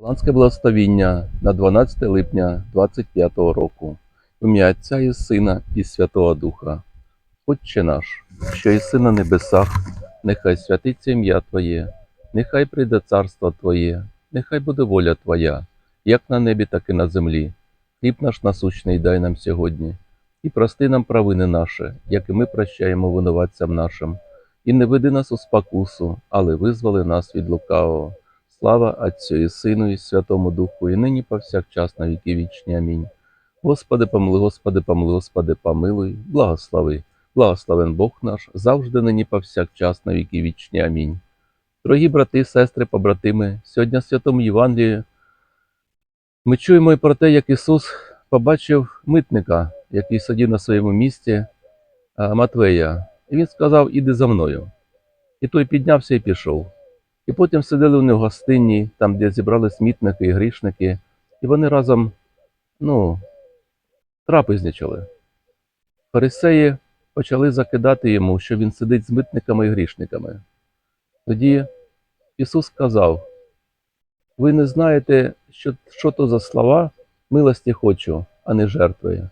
Паланське благословіння на 12 липня 25 року. Ім'я Отця і Сина і Святого Духа. Отче наш, що єси на небесах, нехай святиться ім'я Твоє, нехай прийде царство Твоє, нехай буде воля Твоя, як на небі, так і на землі. Хліб наш насущний дай нам сьогодні, і прости нам провини наші, як і ми прощаємо винуватцям нашим. І не веди нас у спокусу, але визволи нас від лукавого. Слава Отцю і Сину, і Святому Духу, і нині повсякчас на віки вічні. Амінь. Господи, помилуй, Господи, помилуй, Господи, помилуй, благослови. Благословен Бог наш, завжди нині повсякчас на віки вічні. Амінь. Дорогі брати, сестри, побратими, сьогодні в Святому Євангелії ми чуємо і про те, як Ісус побачив митника, який сидів на своєму місці Матвея, і він сказав: Іди за мною. І той піднявся і пішов. І потім сиділи вони в гостині, там, де зібрались мітники і грішники, і вони разом, ну, трапезничали. Фарисеї почали закидати йому, що він сидить з митниками і грішниками. Тоді Ісус сказав: Ви не знаєте, що, що то за слова милості хочу, а не жертви.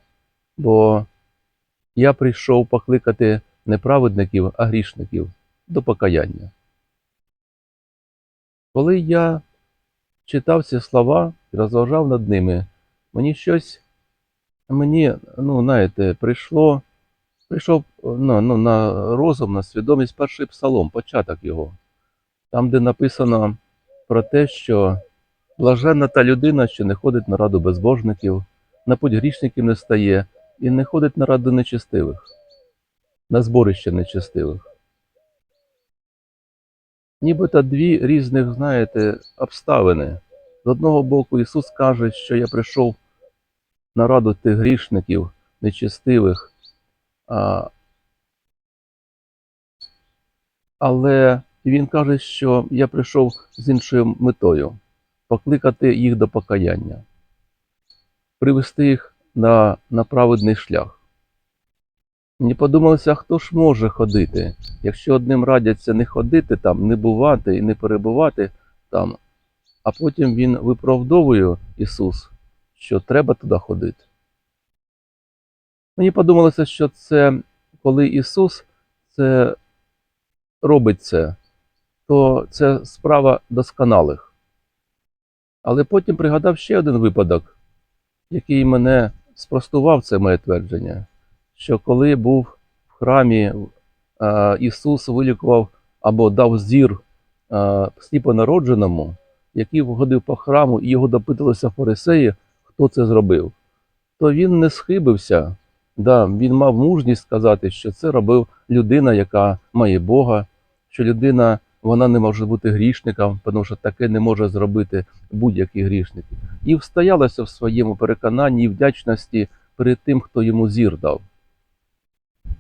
Бо я прийшов покликати не праведників, а грішників до покаяння. Коли я читав ці слова і розважав над ними, мені щось, мені, ну, знаєте, прийшло, прийшов ну, ну, на розум, на свідомість перший псалом, початок його, там, де написано про те, що блаженна та людина, що не ходить на раду безбожників, на путь грішників не стає і не ходить на раду нечестивих, на зборище нечестивих. Нібито дві різних, знаєте, обставини. З одного боку, Ісус каже, що я прийшов на раду тих грішників, нечестивих, а, але Він каже, що я прийшов з іншою метою покликати їх до покаяння, привести їх на, на праведний шлях. Мені подумалося, хто ж може ходити, якщо одним радяться не ходити там, не бувати і не перебувати там, а потім він виправдовує Ісус, що треба туди ходити. Мені подумалося, що це коли Ісус це робить це, то це справа досконалих. Але потім пригадав ще один випадок, який мене спростував це моє твердження що коли був в храмі, е, Ісус вилікував або дав зір е, сліпонародженому, який ходив по храму, і його допиталися фарисеї, хто це зробив, то він не схибився. Да, він мав мужність сказати, що це робив людина, яка має Бога, що людина вона не може бути грішником, тому що таке не може зробити будь-який грішник. І встоялася в своєму переконанні і вдячності перед тим, хто йому зір дав.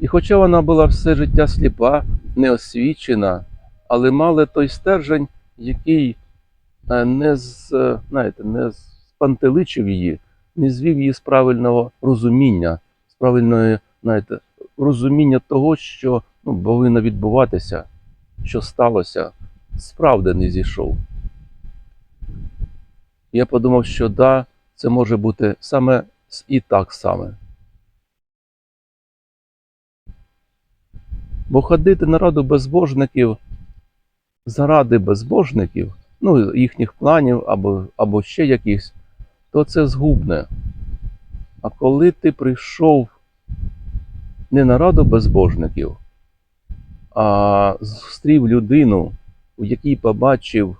І хоча вона була все життя сліпа, неосвічена, але мала той стержень, який е, не з, е, знаєте, не спантеличив її, не звів її з правильного розуміння, з правильної знаєте, розуміння того, що ну, повинно відбуватися, що сталося, справді не зійшов. Я подумав, що да, це може бути саме і так саме. Бо ходити на раду безбожників заради безбожників, ну, їхніх планів або, або ще якихось, то це згубне. А коли ти прийшов не на раду безбожників, а зустрів людину, у якій побачив,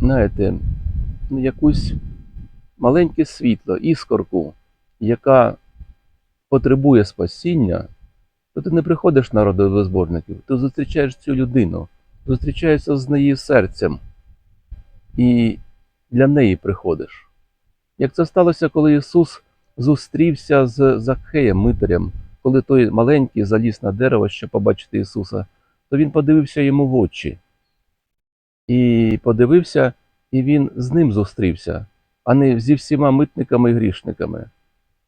знаєте, ну, якусь маленьке світло, іскорку, яка потребує спасіння, то ти не приходиш на раду безбожників, ти зустрічаєш цю людину, зустрічаєшся з неї серцем і для неї приходиш. Як це сталося, коли Ісус зустрівся з Закхеєм, митарем, коли той маленький заліз на дерево, щоб побачити Ісуса, то він подивився йому в очі. І подивився, і він з ним зустрівся, а не зі всіма митниками і грішниками.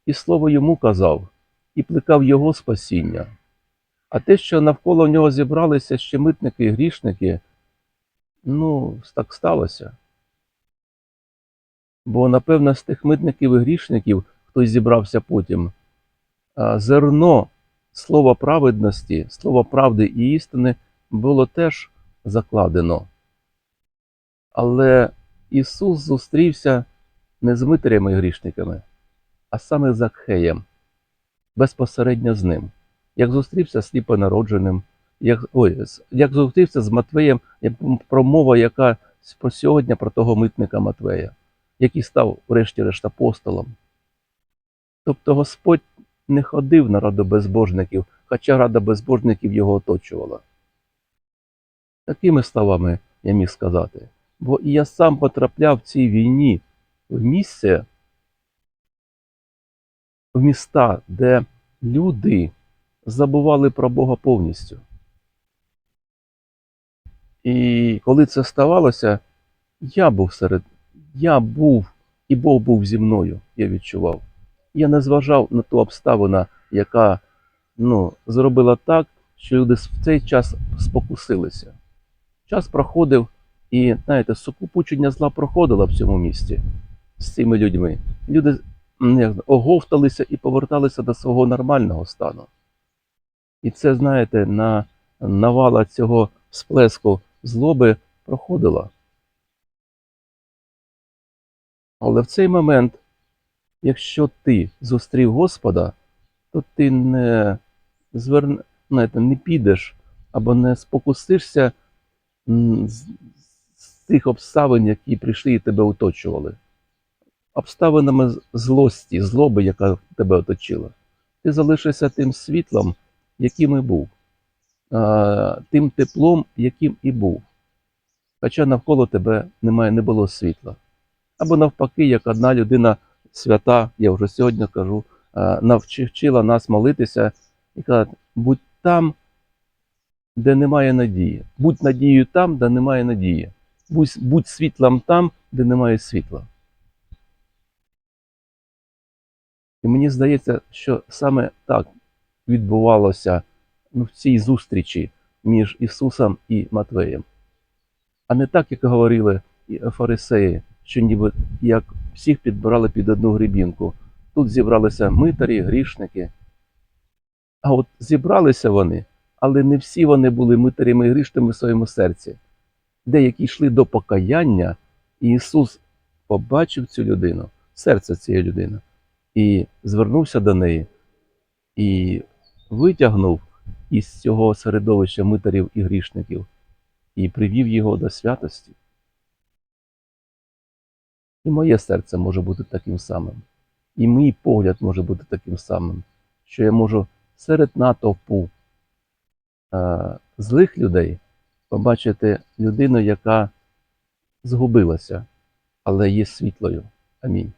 І слово йому казав, і плекав його спасіння. А те, що навколо нього зібралися ще митники і грішники, Ну, так сталося. Бо, напевно, з тих митників і грішників, хто зібрався потім, зерно слова праведності, слова правди і істини було теж закладено. Але Ісус зустрівся не з митарями і грішниками, а саме з Закхеєм, безпосередньо з ним. Як зустрівся з сліпонародженим, як, ой, як зустрівся з Матвеєм, промова, яка сьогодні про того митника Матвея, який став, врешті-решт, апостолом. Тобто Господь не ходив на раду безбожників, хоча рада безбожників його оточувала. Такими словами я міг сказати. Бо і я сам потрапляв в цій війні в місце, в міста, де люди забували про Бога повністю. І коли це ставалося, я був серед, я був, і Бог був зі мною, я відчував. Я не зважав на ту обставину, яка ну, зробила так, що люди в цей час спокусилися. Час проходив, і, знаєте, сукупучення зла проходило в цьому місті з цими людьми. Люди як, оговталися і поверталися до свого нормального стану. І це, знаєте, на навала цього сплеску злоби проходила. Але в цей момент, якщо ти зустрів Господа, то ти не зверн... знаєте, не підеш або не спокусишся з, з тих обставин, які прийшли і тебе оточували. Обставинами злості, злоби, яка тебе оточила. Ти залишишся тим світлом, яким і був, тим теплом, яким і був. Хоча навколо тебе немає, не було світла. Або навпаки, як одна людина свята, я вже сьогодні кажу, навчила нас молитися і казати, будь там, де немає надії. Будь надією там, де немає надії. Будь, будь світлом там, де немає світла. І мені здається, що саме так відбувалося ну, в цій зустрічі між Ісусом і Матвеєм. А не так, як говорили і фарисеї, що ніби як всіх підбирали під одну грібінку. Тут зібралися митарі, грішники. А от зібралися вони, але не всі вони були митарями і грішними в своєму серці. Деякі йшли до покаяння, і Ісус побачив цю людину, серце цієї людини, і звернувся до неї, і витягнув із цього середовища митарів і грішників, і привів його до святості. І моє серце може бути таким самим, і мій погляд може бути таким самим, що я можу серед натовпу е, злих людей побачити людину, яка згубилася, але є світлою. Амінь.